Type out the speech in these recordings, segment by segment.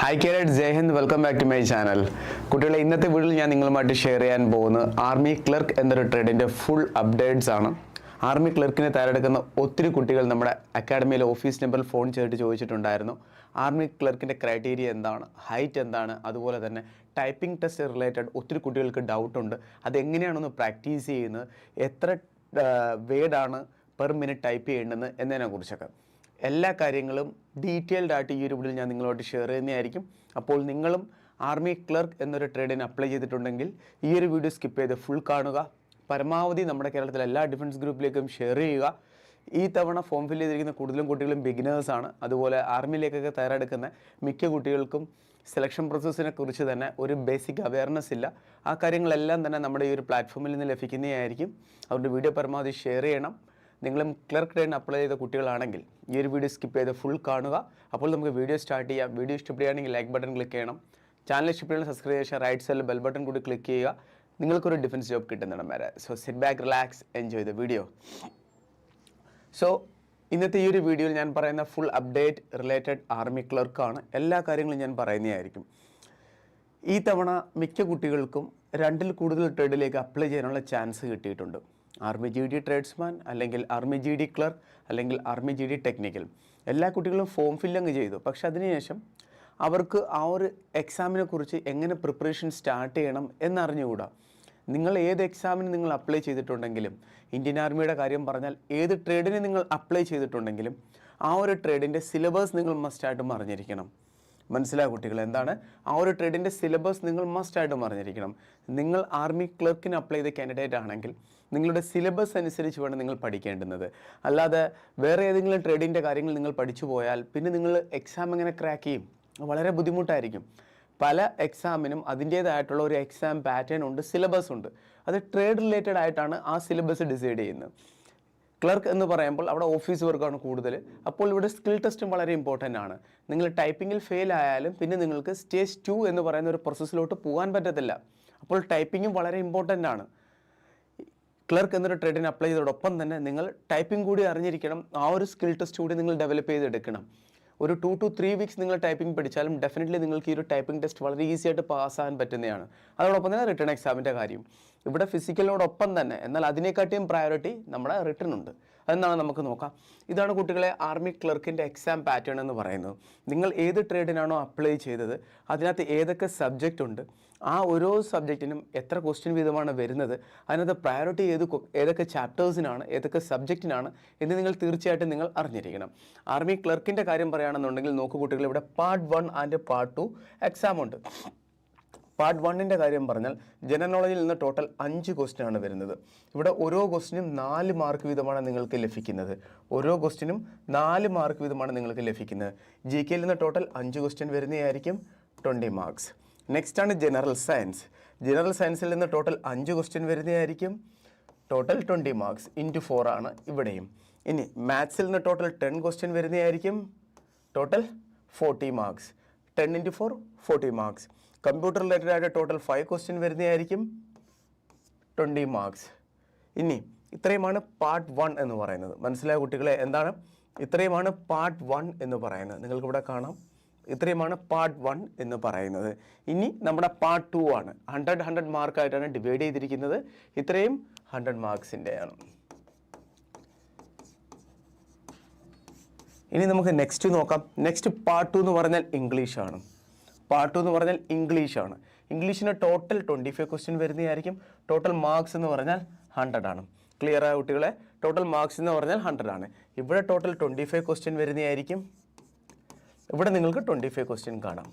Hi Jai Hind welcome back to my channel കുട്ടികളെ ഇന്നത്തെ വീട്ടിൽ ഞാൻ നിങ്ങളുമായിട്ട് ഷെയർ ചെയ്യാൻ പോകുന്നത് ആർമി ക്ലർക്ക് എന്നൊരു ട്രേഡിന്റെ ഫുൾ അപ്ഡേറ്റ്സ് ആണ്. ആർമി ക്ലർക്കിനെ തയ്യാറെടുക്കുന്ന ഒത്തിരി കുട്ടികൾ നമ്മുടെ അക്കാഡമിയിലെ ഓഫീസ് നമ്പറിൽ ഫോൺ ചെയ്തിട്ട് ചോദിച്ചിട്ടുണ്ടായിരുന്നു. ആർമി ക്ലർക്കിന്റെ ക്രൈറ്റീരിയ എന്താണ്? ഹൈറ്റ് എന്താണ്? അതുപോലെ തന്നെ ടൈപ്പിംഗ് ടെസ്റ്റ് റിലേറ്റഡ് ഒത്തിരി കുട്ടികൾക്ക് ഡൗട്ടുണ്ട് അതെങ്ങനെയാണൊന്ന് പ്രാക്ടീസ് ചെയ്യുന്നത്? എത്ര വേഡാണ് പെർ മിനിറ്റ് ടൈപ്പ് ചെയ്യേണ്ടത്? എന്നതിനെ കുറിച്ചൊക്കെ എല്ലാ കാര്യങ്ങളും ഡീറ്റെയിൽഡ് ആയിട്ട് ഈ ഒരു വീഡിയോയിൽ ഞാൻ നിങ്ങളോട് ഷെയർ ചെയ്യുന്നതായിരിക്കും. അപ്പോൾ നിങ്ങളും ആർമി ക്ലർക്ക് എന്നൊരു ട്രേഡിന് അപ്ലൈ ചെയ്തിട്ടുണ്ടെങ്കിൽ ഈ ഒരു വീഡിയോ സ്കിപ്പ് ചെയ്ത് ഫുൾ കാണുക. പരമാവധി നമ്മുടെ കേരളത്തിലെ എല്ലാ ഡിഫൻസ് ഗ്രൂപ്പിലേക്കും ഷെയർ ചെയ്യുക. ഈ തവണ ഫോം ഫില്ല് ചെയ്തിരിക്കുന്ന കൂടുതലും കുട്ടികളും ബിഗിനേഴ്സാണ് അതുപോലെ ആർമിയിലേക്കൊക്കെ തയ്യാറെടുക്കുന്ന മിക്ക കുട്ടികൾക്കും സെലക്ഷൻ പ്രോസസ്സിനെ കുറിച്ച് തന്നെ ഒരു ബേസിക് അവയർനെസ് ഇല്ല. ആ കാര്യങ്ങളെല്ലാം തന്നെ നമ്മുടെ ഈ ഒരു പ്ലാറ്റ്ഫോമിൽ നിന്ന് ലഭിക്കുന്നതായിരിക്കും. അതുകൊണ്ട് വീഡിയോ പരമാവധി ഷെയർ ചെയ്യണം. നിങ്ങളും ക്ലർക്ക് ട്രെയിൻ അപ്ലൈ ചെയ്ത കുട്ടികളാണെങ്കിൽ ഈ ഒരു വീഡിയോ സ്കിപ്പ് ചെയ്ത് ഫുൾ കാണുക. അപ്പോൾ നമുക്ക് വീഡിയോ സ്റ്റാർട്ട് ചെയ്യാം. വീഡിയോ ഇഷ്ടപ്പെടുകയാണെങ്കിൽ ലൈക്ക് ബട്ടൺ ക്ലിക്ക് ചെയ്യണം. ചാനൽ ഇഷ്ടപ്പെടുന്ന സബ്സ്ക്രൈബ് ചെയ്യാൻ റൈറ്റ് സൈഡിൽ ബെൽ ബട്ടൺ കൂടി ക്ലിക്ക് ചെയ്യുക. നിങ്ങൾക്കൊരു ഡിഫൻസ് ജോബ് കിട്ടുന്ന വരെ. So sit back relax enjoy the video so ഇന്നത്തെ ഈ ഒരു വീഡിയോയിൽ ഞാൻ പറയുന്ന ഫുൾ അപ്ഡേറ്റ് റിലേറ്റഡ് ആർമി ക്ലർക്കാണ് എല്ലാ കാര്യങ്ങളും ഞാൻ പറയുന്നതായിരിക്കും. ഈ തവണ മിക്ക കുട്ടികൾക്കും രണ്ടിൽ കൂടുതൽ ട്രേഡിലേക്ക് അപ്ലൈ ചെയ്യാനുള്ള ചാൻസ് കിട്ടിയിട്ടുണ്ട്. ആർമി ജി ഡി ട്രേഡ്സ്മാൻ അല്ലെങ്കിൽ ആർമി ജി ഡി ക്ലർക്ക് അല്ലെങ്കിൽ ആർമി ജി ഡി ടെക്നിക്കൽ. എല്ലാ കുട്ടികളും ഫോം ഫില്ലങ്ങ് ചെയ്തു. പക്ഷെ അതിനുശേഷം അവർക്ക് ആ ഒരു എക്സാമിനെ കുറിച്ച് എങ്ങനെ പ്രിപ്പറേഷൻ സ്റ്റാർട്ട് ചെയ്യണം എന്നറിഞ്ഞുകൂടാ. നിങ്ങൾ ഏത് എക്സാമിന് നിങ്ങൾ അപ്ലൈ ചെയ്തിട്ടുണ്ടെങ്കിലും ഇന്ത്യൻ ആർമിയുടെ കാര്യം പറഞ്ഞാൽ ഏത് ട്രേഡിന് നിങ്ങൾ അപ്ലൈ ചെയ്തിട്ടുണ്ടെങ്കിലും ആ ഒരു ട്രേഡിന്റെ സിലബസ് നിങ്ങൾ മസ്റ്റായിട്ടും അറിഞ്ഞിരിക്കണം. മനസ്സിലായ കുട്ടികൾ എന്താണ്? ആ ഒരു ട്രേഡിന്റെ സിലബസ് നിങ്ങൾ മസ്റ്റായിട്ടും അറിഞ്ഞിരിക്കണം. നിങ്ങൾ ആർമി ക്ലർക്കിന് അപ്ലൈ ചെയ്ത കാൻഡിഡേറ്റ് ആണെങ്കിൽ നിങ്ങളുടെ സിലബസ് അനുസരിച്ച് വേണം നിങ്ങൾ പഠിക്കേണ്ടുന്നത്. അല്ലാതെ വേറെ ഏതെങ്കിലും ട്രേഡിന്റെ കാര്യങ്ങൾ നിങ്ങൾ പഠിച്ചു പോയാൽ പിന്നെ നിങ്ങൾ എക്സാം എങ്ങനെ ക്രാക്ക് ചെയ്യും? വളരെ ബുദ്ധിമുട്ടായിരിക്കും. പല എക്സാമിനും അതിന്റേതായിട്ടുള്ള ഒരു എക്സാം പാറ്റേൺ ഉണ്ട് സിലബസ് ഉണ്ട്. അത് ട്രേഡ് റിലേറ്റഡ് ആയിട്ടാണ് ആ സിലബസ് ഡിസൈഡ് ചെയ്യുന്നത്. ക്ലർക്ക് എന്ന് പറയുമ്പോൾ അവിടെ ഓഫീസ് വർക്കാണ് കൂടുതൽ. അപ്പോൾ ഇവിടെ സ്കിൽ ടെസ്റ്റും വളരെ ഇമ്പോർട്ടന്റ് ആണ്. നിങ്ങൾ ടൈപ്പിങ്ങിൽ ഫെയിൽ ആയാലും പിന്നെ നിങ്ങൾക്ക് സ്റ്റേജ് ടു എന്ന് പറയുന്ന ഒരു പ്രോസസ്സിലോട്ട് പോകാൻ പറ്റത്തില്ല. അപ്പോൾ ടൈപ്പിങ്ങും വളരെ ഇമ്പോർട്ടന്റ് ആണ്. ക്ലർക്ക് എന്നൊരു ട്രേഡിന് അപ്ലൈ ചെയ്തതോടൊപ്പം തന്നെ നിങ്ങൾ ടൈപ്പിംഗ് കൂടി അറിഞ്ഞിരിക്കണം. ആ ഒരു സ്കിൽ ടെസ്റ്റ് കൂടി നിങ്ങൾ ഡെവലപ്പ് ചെയ്തെടുക്കണം. ഒരു ടു ടു ത്രീ വീക്സ് നിങ്ങൾ ടൈപ്പിംഗ് പഠിച്ചാലും ഡെഫിനറ്റ്ലി നിങ്ങൾക്ക് ഈ ഒരു ടൈപ്പിംഗ് ടെസ്റ്റ് വളരെ ഈസി ആയിട്ട് പാസ്സാകാൻ പറ്റുന്നതാണ്. അതോടൊപ്പം തന്നെ റിട്ടേൺ എക്സാമിന്റെ കാര്യം. ഇവിടെ ഫിസിക്കലിനോടൊപ്പം തന്നെ എന്നാൽ അതിനെക്കാട്ടിയും പ്രയോറിറ്റി നമ്മുടെ റിട്ടേൺ ഉണ്ട്. അതെന്താണ് നമുക്ക് നോക്കാം. ഇതാണ് കുട്ടികളെ ആർമി ക്ലർക്കിന്റെ എക്സാം പാറ്റേൺ എന്ന് പറയുന്നത്. നിങ്ങൾ ഏത് ട്രേഡിനാണോ അപ്ലൈ ചെയ്തത് അതിനകത്ത് ഏതൊക്കെ സബ്ജക്റ്റ് ഉണ്ട് ആ ഓരോ സബ്ജക്റ്റിനും എത്ര ക്വസ്റ്റ്യൻ വീതമാണ് വരുന്നത് അതിനകത്ത് പ്രയോറിറ്റി ഏത് ഏതൊക്കെ ചാപ്റ്റേഴ്സിനാണ് ഏതൊക്കെ സബ്ജക്റ്റിനാണ് എന്ന് നിങ്ങൾ തീർച്ചയായിട്ടും നിങ്ങൾ അറിഞ്ഞിരിക്കണം. ആർമി ക്ലർക്കിന്റെ കാര്യം പറയുകയാണെന്നുണ്ടെങ്കിൽ നോക്കൂ കുട്ടികൾ ഇവിടെ part one and part two exam ഉണ്ട്. പാർട്ട് വണ്ണിന്റെ കാര്യം പറഞ്ഞാൽ ജനറൽ നോളജിൽ നിന്ന് ടോട്ടൽ അഞ്ച് ക്വസ്റ്റ്യൻ ആണ് വരുന്നത്. ഇവിടെ ഓരോ ക്വസ്റ്റിനും നാല് മാർക്ക് വീതമാണ് നിങ്ങൾക്ക് ലഭിക്കുന്നത്. ഓരോ ക്വസ്റ്റിനും നാല് മാർക്ക് വീതമാണ് നിങ്ങൾക്ക് ലഭിക്കുന്നത്. ജി കെയിൽ നിന്ന് ടോട്ടൽ അഞ്ച് ക്വസ്റ്റ്യൻ വരുന്നതായിരിക്കും ട്വന്റി മാർക്സ്. നെക്സ്റ്റ് ആണ് ജനറൽ സയൻസ്. ജനറൽ സയൻസിൽ നിന്ന് ടോട്ടൽ അഞ്ച് ക്വസ്റ്റ്യൻ വരുന്നതായിരിക്കും total twenty marks into four ആണ് ഇവിടെയും. ഇനി മാത്സിൽ നിന്ന് ടോട്ടൽ ടെൻ ക്വസ്റ്റ്യൻ വരുന്നതായിരിക്കും total forty marks. Ten into four forty marks. Computer related ആയിട്ട് ടോട്ടൽ ഫൈവ് ക്വസ്റ്റ്യൻ വരുന്നതായിരിക്കും ട്വന്റി മാർക്സ് ഇനി ഇത്രയുമാണ് പാർട്ട് വൺ എന്ന് പറയുന്നത്. മനസ്സിലായ കുട്ടികളെ? എന്താണ്? ഇത്രയുമാണ് പാർട്ട് വൺ എന്ന് പറയുന്നത്. നിങ്ങൾക്കിവിടെ കാണാം. ഇത്രയുമാണ് പാർട്ട് വൺ എന്ന് പറയുന്നത്. ഇനി നമ്മുടെ പാർട്ട് ടു ആണ്. ഹൺഡ്രഡ് ഹൺഡ്രഡ് മാർക്കായിട്ടാണ് ഡിവൈഡ് ചെയ്തിരിക്കുന്നത്. ഇത്രയും ഹൺഡ്രഡ് മാർക്സിന്റെയാണ് ഇനി നമുക്ക് നെക്സ്റ്റ് നോക്കാം. നെക്സ്റ്റ് പാർട്ട് ടു എന്ന് പറഞ്ഞാൽ ഇംഗ്ലീഷാണ് പാർട്ട് ടു എന്ന് പറഞ്ഞാൽ ഇംഗ്ലീഷാണ് ഇംഗ്ലീഷിന് ടോട്ടൽ ട്വന്റി ഫൈവ് ക്വസ്റ്റ്യൻ വരുന്നതായിരിക്കും. ടോട്ടൽ മാർക്സ് എന്ന് പറഞ്ഞാൽ ഹൺഡ്രഡ് ആണ്. ക്ലിയർ ആയ കുട്ടികളെ? ടോട്ടൽ മാർക്സ് എന്ന് പറഞ്ഞാൽ ഹൺഡ്രഡ് ആണ്. ഇവിടെ ടോട്ടൽ ട്വന്റി ഫൈവ് ക്വസ്റ്റ്യൻ വരുന്നതായിരിക്കും. ഇവിടെ നിങ്ങൾക്ക് ട്വന്റി ഫൈവ് ക്വസ്റ്റ്യൻ കാണാം.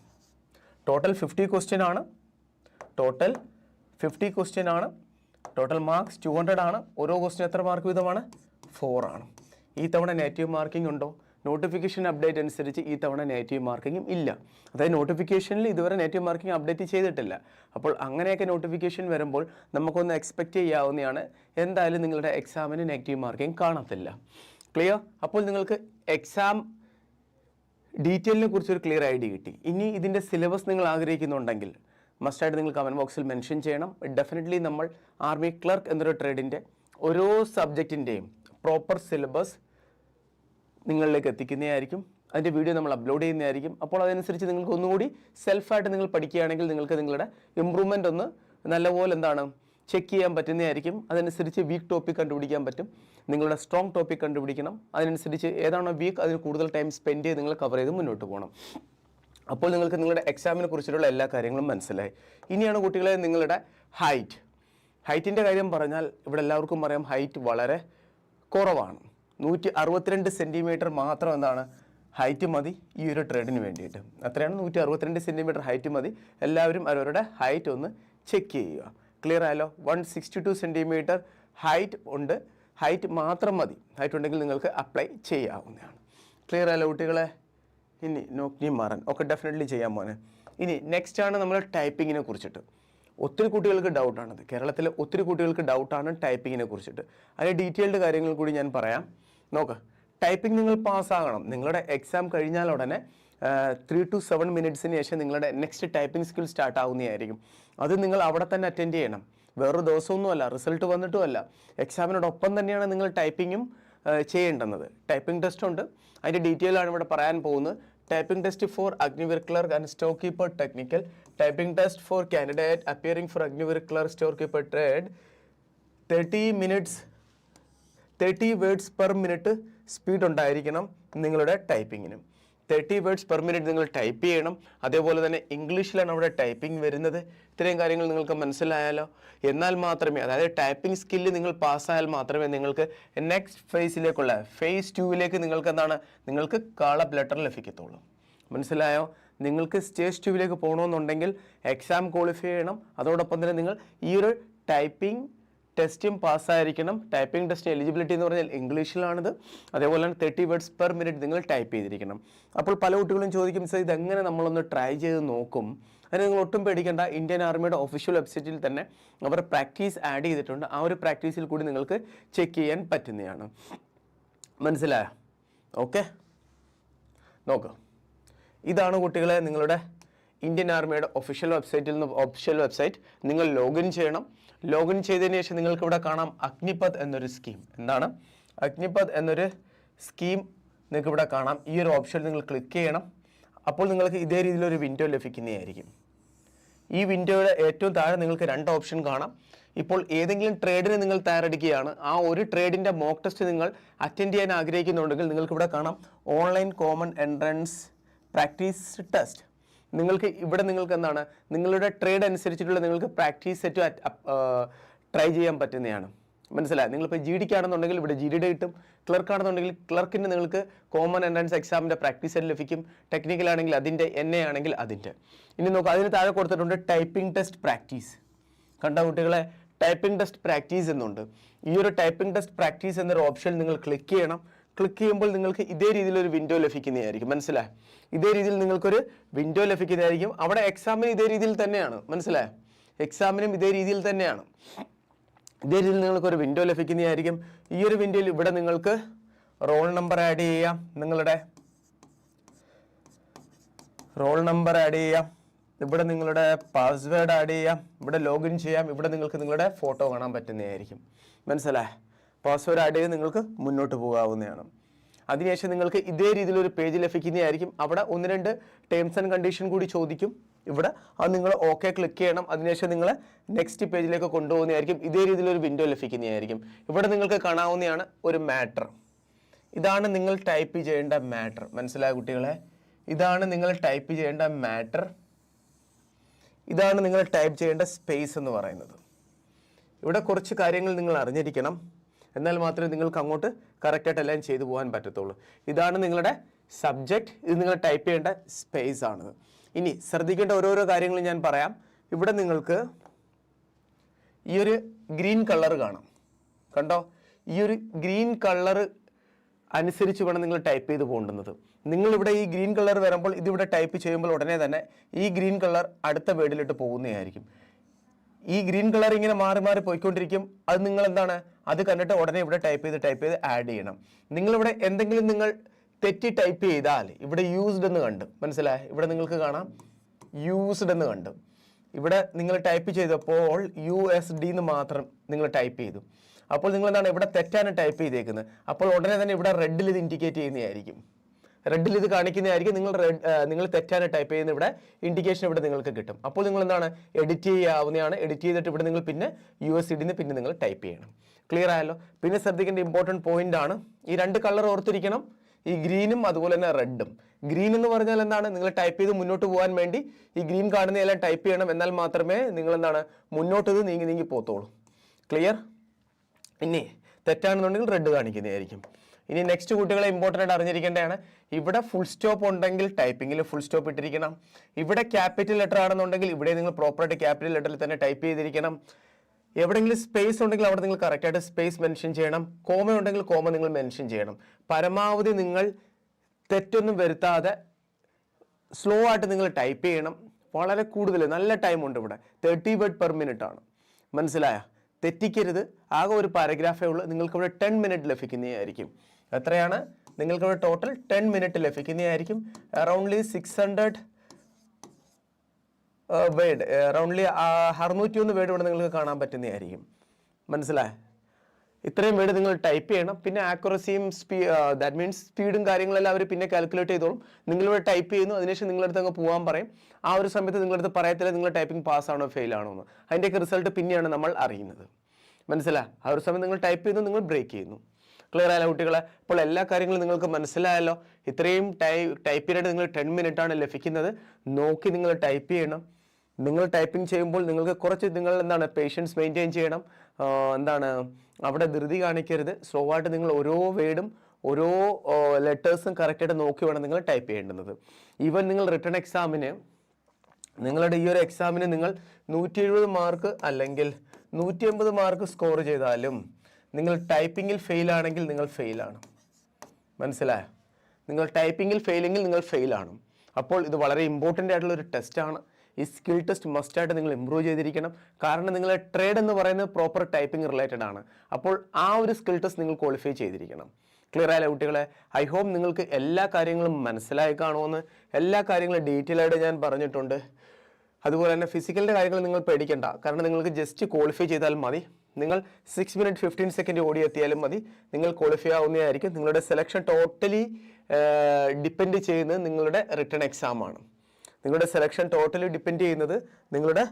ടോട്ടൽ ഫിഫ്റ്റി ക്വസ്റ്റ്യൻ ആണ്. ടോട്ടൽ ഫിഫ്റ്റി ക്വസ്റ്റ്യൻ ആണ്. ടോട്ടൽ മാർക്സ് ടു ഹൺഡ്രഡ് ആണ്. ഓരോ ക്വസ്റ്റ്യൻ എത്ര മാർക്ക് വീതമാണ്? ഫോർ ആണ്. ഈ തവണ നെഗറ്റീവ് മാർക്കിംഗ് ഉണ്ടോ? നോട്ടിഫിക്കേഷൻ അപ്ഡേറ്റ് അനുസരിച്ച് ഈ തവണ നെഗറ്റീവ് മാർക്കിങ്ങും ഇല്ല. അതായത് നോട്ടിഫിക്കേഷനിൽ ഇതുവരെ നെഗറ്റീവ് മാർക്കിംഗ് അപ്ഡേറ്റ് ചെയ്തിട്ടില്ല. അപ്പോൾ അങ്ങനെയൊക്കെ നോട്ടിഫിക്കേഷൻ വരുമ്പോൾ നമുക്കൊന്ന് എക്സ്പെക്റ്റ് ചെയ്യാവുന്നതാണ് എന്തായാലും നിങ്ങളുടെ എക്സാമിന് നെഗറ്റീവ് മാർക്കിംഗ് കാണത്തില്ല. ക്ലിയർ? അപ്പോൾ നിങ്ങൾക്ക് എക്സാം ഡീറ്റെയിലിനെ കുറിച്ചൊരു ക്ലിയർ ഐഡിയ കിട്ടി. ഇനി ഇതിന്റെ സിലബസ് നിങ്ങൾ ആഗ്രഹിക്കുന്നുണ്ടെങ്കിൽ മസ്റ്റായിട്ട് നിങ്ങൾ കമന്റ് ബോക്സിൽ മെൻഷൻ ചെയ്യണം. ഡെഫിനറ്റ്ലി നമ്മൾ ആർമി ക്ലർക്ക് എന്നൊരു ട്രേഡിന്റെ ഓരോ സബ്ജക്റ്റിന്റെയും പ്രോപ്പർ സിലബസ് നിങ്ങളിലേക്ക് എത്തിക്കുന്നതായിരിക്കും. അതിന്റെ വീഡിയോ നമ്മൾ അപ്ലോഡ് ചെയ്യുന്നതായിരിക്കും. അപ്പോൾ അതനുസരിച്ച് നിങ്ങൾക്ക് ഒന്നുകൂടി സെൽഫായിട്ട് നിങ്ങൾ പഠിക്കുകയാണെങ്കിൽ നിങ്ങൾക്ക് നിങ്ങളുടെ ഇമ്പ്രൂവ്മെന്റ് ഒന്ന് നല്ലപോലെ എന്താണ് ചെക്ക് ചെയ്യാൻ പറ്റുന്നതായിരിക്കും. അതനുസരിച്ച് വീക്ക് ടോപ്പിക് കണ്ടുപിടിക്കാൻ പറ്റും. നിങ്ങളുടെ സ്ട്രോങ് ടോപ്പിക് കണ്ടുപിടിക്കണം. അതിനനുസരിച്ച് ഏതാണോ വീക്ക് അതിന് കൂടുതൽ ടൈം സ്പെൻഡ് ചെയ്ത് നിങ്ങൾ കവർ ചെയ്ത് മുന്നോട്ട് പോകണം. അപ്പോൾ നിങ്ങൾക്ക് നിങ്ങളുടെ എക്സാമിനെ കുറിച്ചിട്ടുള്ള എല്ലാ കാര്യങ്ങളും മനസ്സിലായി. ഇനിയാണ് കുട്ടികളെ നിങ്ങളുടെ ഹൈറ്റ് ഹൈറ്റിന്റെ കാര്യം പറഞ്ഞാൽ ഇവിടെ എല്ലാവർക്കും പറയാം ഹൈറ്റ് വളരെ കുറവാണ്. നൂറ്റി അറുപത്തിരണ്ട് സെന്റിമീറ്റർ മാത്രം എന്താണ് ഹൈറ്റ് മതി ഈ ഒരു ട്രേഡിന് വേണ്ടിയിട്ട്. അത്രയാണ് നൂറ്റി അറുപത്തിരണ്ട് സെന്റിമീറ്റർ ഹൈറ്റ് മതി. എല്ലാവരും അവരവരുടെ ഹൈറ്റ് ഒന്ന് ചെക്ക് ചെയ്യുക. ക്ലിയർ ആയല്ലോ? One sixty two centimetre height ഉണ്ട്. ഹൈറ്റ് മാത്രം മതി. ഹൈറ്റ് ഉണ്ടെങ്കിൽ നിങ്ങൾക്ക് അപ്ലൈ ചെയ്യാവുന്നതാണ്. ക്ലിയർ ആയല്ലോ കുട്ടികളെ? ഇനി നോക്കി മാറാൻ. ഒക്കെ ഡെഫിനറ്റ്ലി ചെയ്യാൻ പോകുന്നത് ഇനി നെക്സ്റ്റ് ആണ് നമ്മൾ ടൈപ്പിങ്ങിനെ കുറിച്ചിട്ട്. ഒത്തിരി കുട്ടികൾക്ക് ഡൗട്ടാണത് കേരളത്തിലെ ഒത്തിരി കുട്ടികൾക്ക് ഡൗട്ടാണ് ടൈപ്പിങ്ങിനെ കുറിച്ചിട്ട്. അതിന്റെ ഡീറ്റെയിൽഡ് കാര്യങ്ങൾ കൂടി ഞാൻ പറയാം. നോക്ക്. ടൈപ്പിംഗ് നിങ്ങൾ പാസ്സാകണം. നിങ്ങളുടെ എക്സാം കഴിഞ്ഞാൽ ഉടനെ ത്രീ ടു സെവൻ മിനിറ്റ്സിന് ശേഷം നിങ്ങളുടെ നെക്സ്റ്റ് ടൈപ്പിംഗ് സ്കിൽ സ്റ്റാർട്ട് ആവുന്നതായിരിക്കും. അത് നിങ്ങൾ അവിടെ തന്നെ അറ്റൻഡ് ചെയ്യണം. വേറൊരു ദിവസമൊന്നുമല്ല റിസൾട്ട് വന്നിട്ടുമല്ല. എക്സാമിനോടൊപ്പം തന്നെയാണ് നിങ്ങൾ ടൈപ്പിങ്ങും ചെയ്യേണ്ടുന്നത്. ടൈപ്പിംഗ് ടെസ്റ്റ് ഉണ്ട്. അതിന്റെ ഡീറ്റെയിൽ ആണ് ഇവിടെ പറയാൻ പോകുന്നത്. Typing test for Agniveer clerk and storekeeper technical typing test for candidate appearing for Agniveer clerk storekeeper trade thirty minutes thirty words per minute speed ഉണ്ടായിരിക്കണം നിങ്ങളുടെ ടൈപ്പിങ്ങിനും തേർട്ടി വേർഡ്സ് പെർ മിനിറ്റ് നിങ്ങൾ ടൈപ്പ് ചെയ്യണം. അതേപോലെ തന്നെ ഇംഗ്ലീഷിലാണ് അവിടെ ടൈപ്പിംഗ് വരുന്നത്. ഇത്രയും കാര്യങ്ങൾ നിങ്ങൾക്ക് മനസ്സിലായാലോ? എന്നാൽ മാത്രമേ അതായത് ടൈപ്പിംഗ് സ്കില്ല് നിങ്ങൾ പാസ്സായാൽ മാത്രമേ നിങ്ങൾക്ക് നെക്സ്റ്റ് ഫേസിലേക്കുള്ള ഫേസ് ടൂവിലേക്ക് നിങ്ങൾക്ക് എന്താണ്? നിങ്ങൾക്ക് കാളപ്പ് ലെറ്റർ ലഭിക്കത്തുള്ളൂ. മനസ്സിലായോ? നിങ്ങൾക്ക് സ്റ്റേജ് ടുവിലേക്ക് പോകണമെന്നുണ്ടെങ്കിൽ എക്സാം ക്വാളിഫൈ ചെയ്യണം. അതോടൊപ്പം തന്നെ നിങ്ങൾ ഈ ഒരു ടൈപ്പിംഗ് ടെസ്റ്റും പാസ്സായിരിക്കണം. ടൈപ്പിംഗ് ടെസ്റ്റ് എലിജിബിലിറ്റി എന്ന് പറഞ്ഞാൽ ഇംഗ്ലീഷിലാണിത്. അതേപോലെ തന്നെ തേർട്ടി വേർഡ്സ് പെർ മിനിറ്റ് നിങ്ങൾ ടൈപ്പ് ചെയ്തിരിക്കണം. അപ്പോൾ പല കുട്ടികളും ചോദിക്കും സാർ ഇതെങ്ങനെ നമ്മളൊന്ന് ട്രൈ ചെയ്ത് നോക്കും? അതിന് നിങ്ങൾ ഒട്ടും പേടിക്കേണ്ട. ഇന്ത്യൻ ആർമിയുടെ ഒഫീഷ്യൽ വെബ്സൈറ്റിൽ തന്നെ അവർ പ്രാക്ടീസ് ആഡ് ചെയ്തിട്ടുണ്ട്. ആ ഒരു പ്രാക്ടീസിൽ കൂടി നിങ്ങൾക്ക് ചെക്ക് ചെയ്യാൻ പറ്റുന്നതാണ്. മനസ്സിലായോ? ഓക്കെ? നോക്ക്. ഇതാണ് കുട്ടികളെ നിങ്ങളുടെ ഇന്ത്യൻ ആർമിയുടെ ഒഫീഷ്യൽ വെബ്സൈറ്റിൽ നിന്ന് ഒഫീഷ്യൽ വെബ്സൈറ്റ് നിങ്ങൾ ലോഗിൻ ചെയ്യണം. ലോഗിൻ ചെയ്തതിന് ശേഷം നിങ്ങൾക്ക് ഇവിടെ കാണാം അഗ്നിപത് എന്നൊരു സ്കീം എന്താണ്? അഗ്നിപത് എന്നൊരു സ്കീം നിങ്ങൾക്ക് ഇവിടെ കാണാം. ഈ ഒരു ഓപ്ഷൻ നിങ്ങൾ ക്ലിക്ക് ചെയ്യണം. അപ്പോൾ നിങ്ങൾക്ക് ഇതേ രീതിയിലൊരു വിൻഡോ ലഭിക്കുന്നതായിരിക്കും. ഈ വിൻഡോയുടെ ഏറ്റവും താഴെ നിങ്ങൾക്ക് രണ്ട് ഓപ്ഷൻ കാണാം. ഇപ്പോൾ ഏതെങ്കിലും ട്രേഡിന് നിങ്ങൾ തയ്യാറെടുക്കുകയാണ്. ആ ഒരു ട്രേഡിന്റെ മോക്ക് ടെസ്റ്റ് നിങ്ങൾ അറ്റൻഡ് ചെയ്യാൻ ആഗ്രഹിക്കുന്നുണ്ടെങ്കിൽ നിങ്ങൾക്ക് ഇവിടെ കാണാം. Online common entrance practice test നിങ്ങൾക്ക് ഇവിടെ നിങ്ങൾക്ക് എന്താണ്? നിങ്ങളുടെ ട്രേഡ് അനുസരിച്ചിട്ടുള്ള നിങ്ങൾക്ക് പ്രാക്ടീസ് സെറ്റ് ട്രൈ ചെയ്യാൻ പറ്റുന്നതാണ്. മനസ്സിലായി? നിങ്ങളിപ്പോൾ ജി ഡിക്ക് ആണെന്നുണ്ടെങ്കിൽ ഇവിടെ ജി ഡിയുടെ കിട്ടും. ക്ലർക്ക് ആണെന്നുണ്ടെങ്കിൽ ക്ലർക്കിന് നിങ്ങൾക്ക് കോമൺ എൻട്രൻസ് എക്സാമിന്റെ പ്രാക്ടീസ് സെറ്റ് ലഭിക്കും. ടെക്നിക്കൽ ആണെങ്കിൽ അതിന്റെ എൻ എ ആണെങ്കിൽ അതിന്റെ ഇനി നോക്കുക അതിന് താഴെ കൊടുത്തിട്ടുണ്ട് ടൈപ്പിംഗ് ടെസ്റ്റ് പ്രാക്ടീസ് കണ്ട കുട്ടികളെ? ടൈപ്പിംഗ് ടെസ്റ്റ് പ്രാക്ടീസ് എന്നുണ്ട്. ഈ ഒരു ടൈപ്പിംഗ് ടെസ്റ്റ് പ്രാക്ടീസ് എന്നൊരു ഓപ്ഷൻ നിങ്ങൾ ക്ലിക്ക് ചെയ്യണം. ക്ലിക്ക് ചെയ്യുമ്പോൾ നിങ്ങൾക്ക് ഇതേ രീതിയിലൊരു വിൻഡോ ലഭിക്കുന്നതായിരിക്കും. മനസ്സിലായി? ഇതേ രീതിയിൽ നിങ്ങൾക്കൊരു വിൻഡോ ലഭിക്കുന്നതായിരിക്കും. അവിടെ എക്സാമിന് ഇതേ രീതിയിൽ തന്നെയാണ്. മനസ്സിലായി? എക്സാമിനും ഇതേ രീതിയിൽ തന്നെയാണ്. ഇതേ രീതിയിൽ നിങ്ങൾക്കൊരു വിൻഡോ ലഭിക്കുന്നതായിരിക്കും. ഈ ഒരു വിൻഡോയിൽ ഇവിടെ നിങ്ങൾക്ക് റോൾ നമ്പർ ആഡ് ചെയ്യാം. നിങ്ങളുടെ റോൾ നമ്പർ ആഡ് ചെയ്യാം. ഇവിടെ നിങ്ങളുടെ പാസ്വേഡ് ആഡ് ചെയ്യാം. ഇവിടെ ലോഗിൻ ചെയ്യാം. ഇവിടെ നിങ്ങൾക്ക് നിങ്ങളുടെ ഫോട്ടോ കാണാൻ പറ്റുന്നതായിരിക്കും. മനസ്സിലായേ? പാസ്വേഡ് ആഡ് ചെയ്ത് നിങ്ങൾക്ക് മുന്നോട്ട് പോകാവുന്നതാണ്. അതിനുശേഷം നിങ്ങൾക്ക് ഇതേ രീതിയിലൊരു പേജ് ലഭിക്കുന്നതായിരിക്കും. അവിടെ ഒന്ന് രണ്ട് ടേംസ് ആൻഡ് കണ്ടീഷൻ കൂടി ചോദിക്കും. ഇവിടെ അത് നിങ്ങൾ ഓക്കെ ക്ലിക്ക് ചെയ്യണം. അതിനുശേഷം നിങ്ങൾ നെക്സ്റ്റ് പേജിലേക്ക് കൊണ്ടുപോകുന്നതായിരിക്കും. ഇതേ രീതിയിലൊരു വിൻഡോ ലഭിക്കുന്നതായിരിക്കും. ഇവിടെ നിങ്ങൾക്ക് കാണാവുന്നതാണ് ഒരു മാറ്റർ ഇതാണ് നിങ്ങൾ ടൈപ്പ് ചെയ്യേണ്ട മാറ്റർ മനസ്സിലായ കുട്ടികളെ? ഇതാണ് നിങ്ങൾ ടൈപ്പ് ചെയ്യേണ്ട മാറ്റർ ഇതാണ് നിങ്ങൾ ടൈപ്പ് ചെയ്യേണ്ട സ്പേസ് എന്ന് പറയുന്നത്. ഇവിടെ കുറച്ച് കാര്യങ്ങൾ നിങ്ങൾ അറിഞ്ഞിരിക്കണം. എന്നാൽ മാത്രമേ നിങ്ങൾക്ക് അങ്ങോട്ട് കറക്റ്റായിട്ട് എല്ലാം ചെയ്തു പോകാൻ പറ്റത്തുള്ളൂ. ഇതാണ് നിങ്ങളുടെ സബ്ജക്റ്റ് ഇത് നിങ്ങൾ ടൈപ്പ് ചെയ്യേണ്ട സ്പേസ് ആണ്. ഇനി ശ്രദ്ധിക്കേണ്ട ഓരോരോ കാര്യങ്ങൾ ഞാൻ പറയാം. ഇവിടെ നിങ്ങൾക്ക് ഈ ഒരു ഗ്രീൻ കളർ കാണാം. കണ്ടോ? ഈ ഒരു ഗ്രീൻ കളർ അനുസരിച്ച് വേണം നിങ്ങൾ ടൈപ്പ് ചെയ്ത് പോകേണ്ടുന്നത്. നിങ്ങളിവിടെ ഈ ഗ്രീൻ കളർ വരുമ്പോൾ ഇതിവിടെ ടൈപ്പ് ചെയ്യുമ്പോൾ ഉടനെ തന്നെ ഈ ഗ്രീൻ കളർ അടുത്ത വേർഡിലിട്ട് പോകുന്നതായിരിക്കും. ഈ ഗ്രീൻ കളർ ഇങ്ങനെ മാറി മാറി പോയിക്കൊണ്ടിരിക്കും. അത് നിങ്ങൾ എന്താണ് അത് കണ്ടിട്ട് ഉടനെ ഇവിടെ ടൈപ്പ് ചെയ്ത് ടൈപ്പ് ചെയ്ത് ആഡ് ചെയ്യണം. നിങ്ങളിവിടെ എന്തെങ്കിലും നിങ്ങൾ തെറ്റി ടൈപ്പ് ചെയ്താൽ ഇവിടെ യൂസ്ഡ് എന്ന് കണ്ട്. മനസ്സിലായി? ഇവിടെ നിങ്ങൾക്ക് കാണാം. യൂസ്ഡ് എന്ന് കണ്ട്. ഇവിടെ നിങ്ങൾ ടൈപ്പ് ചെയ്തപ്പോൾ യു എസ് ഡി എന്ന് മാത്രം നിങ്ങൾ ടൈപ്പ് ചെയ്തു. അപ്പോൾ നിങ്ങൾ എന്താണ് ഇവിടെ തെറ്റാണ് ടൈപ്പ് ചെയ്തേക്കുന്നത്. അപ്പോൾ ഉടനെ തന്നെ ഇവിടെ റെഡിൽ ഇത് ഇൻഡിക്കേറ്റ് ചെയ്യുന്നതായിരിക്കും. റെഡിൽ ഇത് കാണിക്കുന്നതായിരിക്കും. നിങ്ങൾ റെഡ് നിങ്ങൾ തെറ്റാണ് ടൈപ്പ് ചെയ്യുന്ന ഇവിടെ ഇൻഡിക്കേഷൻ ഇവിടെ നിങ്ങൾക്ക് കിട്ടും. അപ്പോൾ നിങ്ങൾ എന്താണ് എഡിറ്റ് ചെയ്യാവുന്നതാണ്. എഡിറ്റ് ചെയ്തിട്ട് ഇവിടെ നിങ്ങൾ പിന്നെ യു എസ് ഇഡിന്ന് പിന്നെ നിങ്ങൾ ടൈപ്പ് ചെയ്യണം. ക്ലിയർ ആയല്ലോ? പിന്നെ ശ്രദ്ധിക്കേണ്ട ഇമ്പോർട്ടന്റ് പോയിന്റ് ആണ്. ഈ രണ്ട് കളർ ഓർത്തിരിക്കണം. ഈ ഗ്രീനും അതുപോലെ തന്നെ റെഡും ഗ്രീൻ എന്ന് പറഞ്ഞാൽ എന്താണ്? നിങ്ങൾ ടൈപ്പ് ചെയ്ത് മുന്നോട്ട് പോകാൻ വേണ്ടി ഈ ഗ്രീൻ കാണുന്നതെല്ലാം ടൈപ്പ് ചെയ്യണം. എന്നാൽ മാത്രമേ നിങ്ങൾ എന്താണ്? മുന്നോട്ട് ഇത് നീങ്ങി നീങ്ങി പോത്തോളൂ ക്ലിയർ ഇനി തെറ്റാണെന്നുണ്ടെങ്കിൽ റെഡ് കാണിക്കുന്നതായിരിക്കും. ഇനി നെക്സ്റ്റ് കുട്ടികളെ ഇമ്പോർട്ടന്റ് ആയിട്ട് അറിഞ്ഞിരിക്കേണ്ടതാണ്. ഇവിടെ ഫുൾ സ്റ്റോപ്പ് ഉണ്ടെങ്കിൽ ടൈപ്പിംഗിൽ ഫുൾ സ്റ്റോപ്പ് ഇട്ടിരിക്കണം. ഇവിടെ ക്യാപിറ്റൽ ലെറ്റർ ആണെന്നുണ്ടെങ്കിൽ ഇവിടെ നിങ്ങൾ പ്രോപ്പറായിട്ട് ക്യാപിറ്റൽ ലെറ്ററിൽ തന്നെ ടൈപ്പ് ചെയ്തിരിക്കണം. എവിടെയെങ്കിലും സ്പേസ് ഉണ്ടെങ്കിൽ അവിടെ നിങ്ങൾ കറക്റ്റായിട്ട് സ്പേസ് മെൻഷൻ ചെയ്യണം. കോമ ഉണ്ടെങ്കിൽ കോമ നിങ്ങൾ മെൻഷൻ ചെയ്യണം. പരമാവധി നിങ്ങൾ തെറ്റൊന്നും വരുത്താതെ സ്ലോ ആയിട്ട് നിങ്ങൾ ടൈപ്പ് ചെയ്യണം. വളരെ കൂടുതൽ നല്ല ടൈമുണ്ട് ഇവിടെ. തേർട്ടി വേർഡ് പെർ മിനിറ്റ് ആണ്. മനസ്സിലായ? തെറ്റിക്കരുത്. ആകെ ഒരു പാരഗ്രാഫേ ഉള്ളൂ. നിങ്ങൾക്ക് ഇവിടെ ടെൻ മിനിറ്റ് ലഭിക്കുന്നതായിരിക്കും. എത്രയാണ്? നിങ്ങൾക്ക് ഇവിടെ ടോട്ടൽ ടെൻ മിനിറ്റ് ലഭിക്കുന്നതായിരിക്കും aroundly six hundred word aroundly അറുന്നൂറ്റി ഒന്ന് വേഡ് ഇവിടെ നിങ്ങൾക്ക് കാണാൻ പറ്റുന്നതായിരിക്കും. മനസ്സിലായ? ഇത്രയും വേഡ് നിങ്ങൾ ടൈപ്പ് ചെയ്യണം. പിന്നെ ആക്യുറസിയും സ്പീ ദാറ്റ് മീൻസ് സ്പീഡും കാര്യങ്ങളെല്ലാം അവർ പിന്നെ കാൽക്കുലേറ്റ് ചെയ്തോളും. നിങ്ങളിവിടെ ടൈപ്പ് ചെയ്യുന്നു അതിനുശേഷം നിങ്ങളടുത്ത് അങ്ങ് പോകാൻ പറയും. ആ ഒരു സമയത്ത് നിങ്ങളടുത്ത് പറയത്തില്ല നിങ്ങൾ ടൈപ്പിംഗ് പാസ് ആണോ ഫെയിൽ ആണോ എന്ന്. അതിന്റെയൊക്കെ റിസൾട്ട് പിന്നെയാണ് നമ്മൾ അറിയുന്നത്. മനസ്സിലാ ആ ഒരു സമയം നിങ്ങൾ ടൈപ്പ് ചെയ്യുന്നു നിങ്ങൾ ബ്രേക്ക് ചെയ്യുന്നു. ക്ലിയർ ആയാലോ കുട്ടികളെ. അപ്പോൾ എല്ലാ കാര്യങ്ങളും നിങ്ങൾക്ക് മനസ്സിലായല്ലോ. ഇത്രയും ടൈ ടൈപ്പ് ചെയ്തിട്ട് നിങ്ങൾ ടെൻ മിനിറ്റ് ആണ് ലഭിക്കുന്നത്. നോക്കി നിങ്ങൾ ടൈപ്പ് ചെയ്യണം. നിങ്ങൾ ടൈപ്പിംഗ് ചെയ്യുമ്പോൾ നിങ്ങൾക്ക് കുറച്ച് നിങ്ങൾ എന്താണ് പേഷ്യൻസ് മെയിന്റെയിൻ ചെയ്യണം. എന്താണ് അവിടെ ധൃതി കാണിക്കരുത്. സ്ലോ ആയിട്ട് നിങ്ങൾ ഓരോ വേർഡും ഓരോ ലെറ്റേഴ്സും കറക്റ്റായിട്ട് നോക്കി വേണം നിങ്ങൾ ടൈപ്പ് ചെയ്യേണ്ടുന്നത് ഈവൻ നിങ്ങൾ റിട്ടേൺ എക്സാമിന് നിങ്ങളുടെ ഈ ഒരു എക്സാമിന് നിങ്ങൾ നൂറ്റി എഴുപത് മാർക്ക് അല്ലെങ്കിൽ നൂറ്റി എൺപത് മാർക്ക് സ്കോർ ചെയ്താലും നിങ്ങൾ ടൈപ്പിങ്ങിൽ ഫെയിൽ ആണെങ്കിൽ നിങ്ങൾ ഫെയിലാണ് മനസ്സിലായോ? നിങ്ങൾ ടൈപ്പിങ്ങിൽ ഫെയിലെങ്കിൽ നിങ്ങൾ ഫെയിലാണ് അപ്പോൾ ഇത് വളരെ ഇമ്പോർട്ടന്റ് ആയിട്ടുള്ള ഒരു ടെസ്റ്റാണ് ഈ സ്കിൽ ടെസ്റ്റ് മസ്റ്റായിട്ട് നിങ്ങൾ ഇമ്പ്രൂവ് ചെയ്തിരിക്കണം. കാരണം നിങ്ങളെ ട്രേഡ് എന്ന് പറയുന്നത് പ്രോപ്പർ ടൈപ്പിംഗ് റിലേറ്റഡ് ആണ്. അപ്പോൾ ആ ഒരു സ്കിൽ ടെസ്റ്റ് നിങ്ങൾ ക്വാളിഫൈ ചെയ്തിരിക്കണം. ക്ലിയർ ആയാലും കുട്ടികളെ? ഐ ഹോപ്പ് നിങ്ങൾക്ക് എല്ലാ കാര്യങ്ങളും മനസ്സിലായി കാണുമെന്ന് എല്ലാ കാര്യങ്ങളും ഡീറ്റെയിൽ ആയിട്ട് ഞാൻ പറഞ്ഞിട്ടുണ്ട്. അതുപോലെ തന്നെ ഫിസിക്കലിന്റെ കാര്യങ്ങൾ നിങ്ങൾ പേടിക്കേണ്ട. കാരണം നിങ്ങൾക്ക് ജസ്റ്റ് ക്വാളിഫൈ ചെയ്താൽ മതി. നിങ്ങൾ സിക്സ് മിനിറ്റ് ഫിഫ്റ്റീൻ സെക്കൻഡ് ഓടി എത്തിയാലും മതി. നിങ്ങൾ ക്വാളിഫൈ ആവുന്നതായിരിക്കും നിങ്ങളുടെ സെലക്ഷൻ ടോട്ടലി ഡിപ്പെൻഡ് ചെയ്യുന്നത് നിങ്ങളുടെ റിട്ടേൺ എക്സാം ആണ്. നിങ്ങളുടെ സെലക്ഷൻ ടോട്ടലി ഡിപ്പെൻഡ് ചെയ്യുന്നത് നിങ്ങളുടെ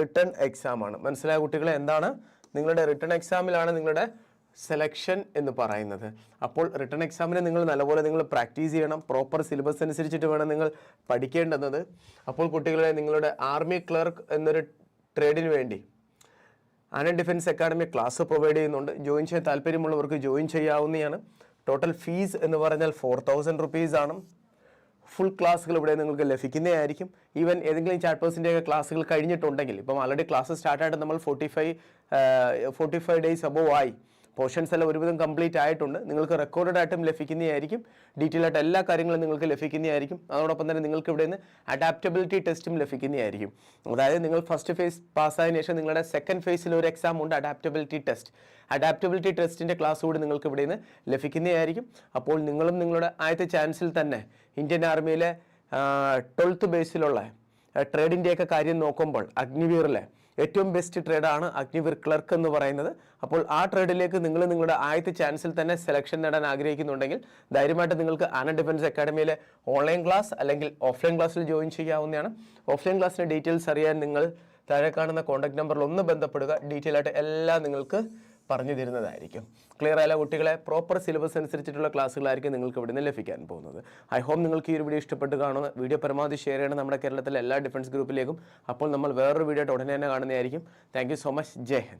റിട്ടേൺ എക്സാം ആണ്. മനസ്സിലായ കുട്ടികളെ? എന്താണ്? നിങ്ങളുടെ റിട്ടേൺ എക്സാമിലാണ് നിങ്ങളുടെ സെലക്ഷൻ എന്ന് പറയുന്നത്. അപ്പോൾ റിട്ടേൺ എക്സാമിന് നിങ്ങൾ നല്ലപോലെ നിങ്ങൾ പ്രാക്ടീസ് ചെയ്യണം. പ്രോപ്പർ സിലബസ് അനുസരിച്ചിട്ട് വേണം നിങ്ങൾ പഠിക്കേണ്ടുന്നത്. അപ്പോൾ കുട്ടികളെ നിങ്ങളുടെ ആർമി ക്ലർക്ക് എന്നൊരു ട്രേഡിന് വേണ്ടി ആനൻ ഡിഫൻസ് അക്കാഡമി ക്ലാസ് പ്രൊവൈഡ് ചെയ്യുന്നുണ്ട്. ജോയിൻ ചെയ്യാൻ താല്പര്യമുള്ളവർക്ക് ജോയിൻ ചെയ്യാവുന്നതാണ്. ടോട്ടൽ ഫീസ് എന്ന് പറഞ്ഞാൽ ഫോർ തൗസൻഡ് റുപ്പീസ് ആണ്. ഫുൾ ക്ലാസ്സുകൾ ഇവിടെ നിങ്ങൾക്ക് ലഭിക്കുന്നതായിരിക്കും. ഈവൻ ഏതെങ്കിലും ചാപ്റ്റേഴ്സിന്റെ ഒക്കെ ക്ലാസ്സുകൾ കഴിഞ്ഞിട്ടുണ്ടെങ്കിൽ ഇപ്പം ആൾറെഡി ക്ലാസ് സ്റ്റാർട്ടായിട്ട് നമ്മൾ forty five forty five days above ആയി. പോർഷൻസ് എല്ലാം ഒരുവിധം കംപ്ലീറ്റ് ആയിട്ടുണ്ട്. നിങ്ങൾക്ക് റെക്കോർഡഡ് ആയിട്ടും ലഭിക്കുന്നതായിരിക്കും. ഡീറ്റെയിൽ ആയിട്ട് എല്ലാ കാര്യങ്ങളും നിങ്ങൾക്ക് ലഭിക്കുന്നതായിരിക്കും. അതോടൊപ്പം തന്നെ നിങ്ങൾക്ക് ഇവിടെ നിന്ന് അഡാപ്റ്റബിലിറ്റി ടെസ്റ്റും ലഭിക്കുന്നതായിരിക്കും. അതായത് നിങ്ങൾ ഫസ്റ്റ് ഫേസ് പാസ്സായതിനു ശേഷം നിങ്ങളുടെ സെക്കൻഡ് ഫേസിൽ ഒരു എക്സാം ഉണ്ട് അഡാപ്റ്റബിലിറ്റി ടെസ്റ്റ് അഡാപ്റ്റബിലിറ്റി ടെസ്റ്റിന്റെ ക്ലാസ് കൂടി നിങ്ങൾക്ക് ഇവിടെ നിന്ന് ലഭിക്കുന്നതായിരിക്കും. അപ്പോൾ നിങ്ങളും നിങ്ങളുടെ ആദ്യത്തെ ചാൻസിൽ തന്നെ ഇന്ത്യൻ ആർമിയിലെ ട്വൽത്ത് ബേസിലുള്ള ട്രേഡിന്റെയൊക്കെ കാര്യം നോക്കുമ്പോൾ അഗ്നിവീറിലെ ഏറ്റവും ബെസ്റ്റ് ട്രേഡാണ് അഗ്നിവീർ ക്ലർക്ക് എന്ന് പറയുന്നത്. അപ്പോൾ ആ ട്രേഡിലേക്ക് നിങ്ങൾ നിങ്ങളുടെ ആദ്യത്തെ ചാൻസിൽ തന്നെ സെലക്ഷൻ നേടാൻ ആഗ്രഹിക്കുന്നുണ്ടെങ്കിൽ ധൈര്യമായിട്ട് നിങ്ങൾക്ക് ആന ഡിഫൻസ് അക്കാഡമിയിലെ ഓൺലൈൻ ക്ലാസ് അല്ലെങ്കിൽ ഓഫ്ലൈൻ ക്ലാസ്സിൽ ജോയിൻ ചെയ്യാവുന്നതാണ്. ഓഫ്ലൈൻ ക്ലാസ്സിന്റെ ഡീറ്റെയിൽസ് അറിയാൻ നിങ്ങൾ താഴെ കാണുന്ന കോൺടാക്ട് നമ്പറിൽ ഒന്ന് ബന്ധപ്പെടുക. ഡീറ്റെയിൽ ആയിട്ട് എല്ലാം നിങ്ങൾക്ക് പറഞ്ഞു തരുന്നതായിരിക്കും ക്ലിയർ ആയ കുട്ടികളെ? പ്രോപ്പർ സിലബസ് അനുസരിച്ചിട്ടുള്ള ക്ലാസ്സുകളായിരിക്കും നിങ്ങൾക്ക് ഇവിടെ നിന്ന് ലഭിക്കാൻ പോകുന്നത്. ഐ ഹോപ്പ് നിങ്ങൾക്ക് ഈ ഒരു വീഡിയോ ഇഷ്ടപ്പെട്ട് കാണുന്ന വീഡിയോ പരമാവധി ഷെയർ ചെയ്യണം നമ്മുടെ കേരളത്തിലെ എല്ലാ ഡിഫൻസ് ഗ്രൂപ്പിലേക്കും അപ്പോൾ നമ്മൾ വേറൊരു വീഡിയോ ഉടനെ തന്നെ കാണുന്നതായിരിക്കും. താങ്ക് സോ മച്ച് ജയ്